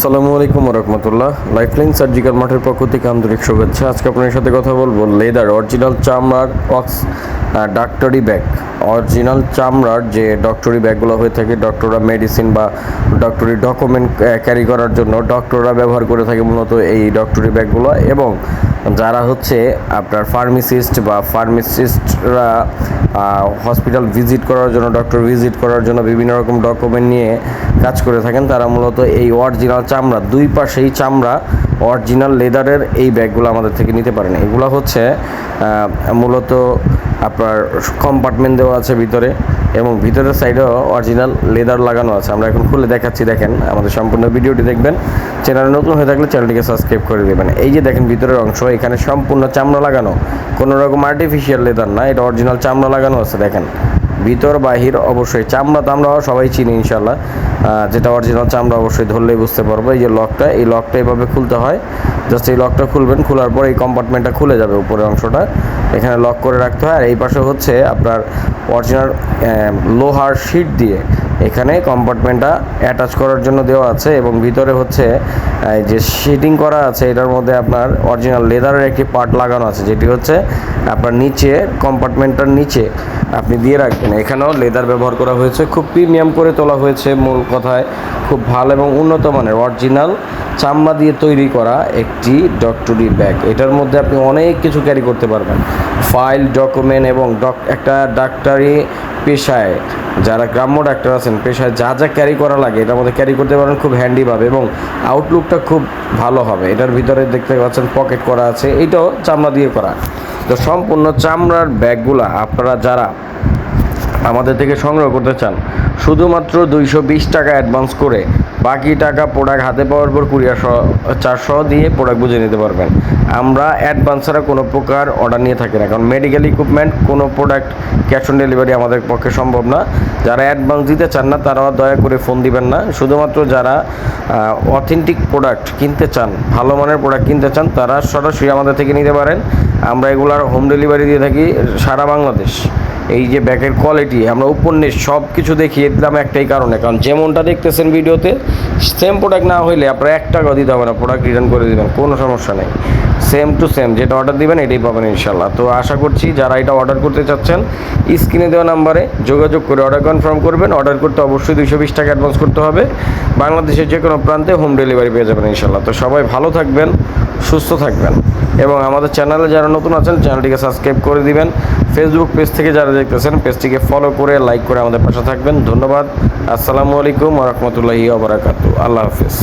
আসসালামু আলাইকুম রহমতুল্লাহ। Lifeline surgical মাঠের পক্ষ থেকে আন্তরিক শুভেচ্ছা। আজকে আপনার সাথে কথা বলব লেদার অরিজিনাল চামড়ার অক্স ডাক্তারি ব্যাগ অরিজিনাল চামড়ার যে ডক্টরি ব্যাগগুলো হয়ে থাকে ডক্টররা মেডিসিন বা ডক্টরি ডকুমেন্ট ক্যারি করার জন্য ডক্টররা ব্যবহার করে থাকে মূলত এই ডক্টরি ব্যাগগুলো এবং যারা হচ্ছে আপনার ফার্মেসিস্ট বা ফার্মেসিস্টরা হসপিটাল ভিজিট করার জন্য ডক্টর ভিজিট করার জন্য বিভিন্ন রকম ডকুমেন্ট নিয়ে কাজ করে থাকেন, তারা মূলত এই অরিজিনাল চামড়া, দুই পাশেই চামড়া অরিজিনাল লেদারের এই ব্যাগগুলো আমাদের থেকে নিতে পারেন। এগুলো হচ্ছে মূলত আপনার কম্পার্টমেন্ট দেওয়া আছে ভিতরে এবং ভিতরের সাইডেও অরিজিনাল লেদার লাগানো আছে। আমরা এখন খুলে দেখাচ্ছি, দেখেন, আমাদের সম্পূর্ণ ভিডিওটি দেখবেন। চ্যানেলে নতুন হয়ে থাকলে চ্যানেলটিকে সাবস্ক্রাইব করে দেবেন। এই যে দেখেন ভিতরের অংশ, এখানে সম্পূর্ণ চামড়া লাগানো। কোনো রকম আর্টিফিশিয়াল লেদার না, এটা অরিজিনাল চামড়া লাগানো আছে, দেখেন। ভিতর, বাহির, অবশ্যই চামড়া তো আমরা সবাই চিনি ইনশাল্লাহ যেটা অরিজিনাল চামড়া অবশ্যই ধরলেই বুঝতে পারব। এই যে লকটা এই লকটা এভাবে খুলতে হয়। জাস্ট এই লকটা খুলবেন, খোলার পর এই কম্পার্টমেন্টটা খুলে যাবে উপরের অংশটা। এখানে লক করে রাখতে হয়। আর এই পাশে হচ্ছে আপনার অরিজিনাল লোহার শিট দিয়ে এখানে কম্পার্টমেন্টটা অ্যাটাচ করার জন্য দেওয়া আছে এবং ভিতরে হচ্ছে যে শিটিং করা আছে, এটার মধ্যে আপনার অরিজিনাল লেদারের একটি পার্ট লাগানো আছে, যেটি হচ্ছে আপনার নিচে কম্পার্টমেন্টটার নিচে আপনি দিয়ে রাখবেন। এখানেও লেদার ব্যবহার করা হয়েছে, খুব প্রিমিয়াম করে তোলা হয়েছে, মূল কথায় খুব ভালো এবং উন্নত মানের অরিজিনাল চামড়া দিয়ে তৈরি করা একটি ডক্টরি ব্যাগ এটার মধ্যে আপনি অনেক কিছু ক্যারি করতে পারবেন। ফাইল ডকুমেন্ট এবং ডক একটা ডাক্তারি পেশায় যারা গ্রাম্য ডাক্তার আছেন, পেশায় যা যা ক্যারি করা লাগে, এটার মধ্যে ক্যারি করতে পারেন খুব হ্যান্ডিভাবে এবং আউটলুকটা খুব ভালো হবে। এটার ভিতরে দেখতে পাচ্ছেন পকেট করা আছে, এটাও চামড়া দিয়ে করা। তো সম্পূর্ণ চামড়ার ব্যাগগুলো আপনারা যারা আমাদের থেকে সংগ্রহ করতে চান। শুধুমাত্র দুইশো বিশ টাকা অ্যাডভান্স করে বাকি টাকা প্রোডাক্ট হাতে পাওয়ার পর কুরিয়ার চারশো দিয়ে প্রোডাক্ট বুঝে নিতে পারবেন। আমরা অ্যাডভান্স ছাড়া কোনো প্রকার অর্ডার নিয়ে থাকি না। কারণ মেডিকেল ইকুইপমেন্ট কোনো প্রোডাক্ট ক্যাশ অন ডেলিভারি আমাদের পক্ষে সম্ভব না। যারা অ্যাডভান্স দিতে চান না, তারা দয়া করে ফোন দিবেন না। শুধুমাত্র যারা অথেন্টিক প্রোডাক্ট কিনতে চান, ভালো মানের প্রোডাক্ট কিনতে চান, তারা সরাসরি আমাদের থেকে নিতে পারেন। আমরা এগুলার হোম ডেলিভারি দিয়ে থাকি সারা বাংলাদেশ। এই যে ব্যাগের কোয়ালিটি আমরা উপন্যাস সব কিছু দেখিয়ে দিলাম একটাই কারণে। কারণ যেমনটা দেখতেছেন ভিডিওতে সেম প্রোডাক্ট না হইলে আপনারা এক টাকাও দিতে হবে না প্রোডাক্ট রিটার্ন করে দেবেন, কোনো সমস্যা নেই। সেম টু সেম যেটা অর্ডার দিবেন এটাই পাবেন ইনশাল্লাহ তো আশা করছি যারা এটা অর্ডার করতে চাচ্ছেন স্ক্রিনে দেওয়া নাম্বারে যোগাযোগ করে অর্ডার কনফার্ম করবেন। অর্ডার করতে অবশ্যই দুইশো বিশ টাকা অ্যাডভান্স করতে হবে। বাংলাদেশের যে কোনো প্রান্তে হোম ডেলিভারি পেয়ে যাবেন ইনশাল্লাহ তো সবাই ভালো থাকবেন, সুস্থ থাকবেন। এবং আমাদের চ্যানেলে যারা নতুন আছেন চ্যানেলটিকে সাবস্ক্রাইব করে দিবেন। ফেসবুক পেজ থেকে যারা দেখতেছেন, পেজটিকে ফলো করে লাইক করে আমাদের পাশে থাকবেন। ধন্যবাদ। আসসালামু আলাইকুম রহমতুল্লাহি আবরাকাত আল্লাহ হাফিজ।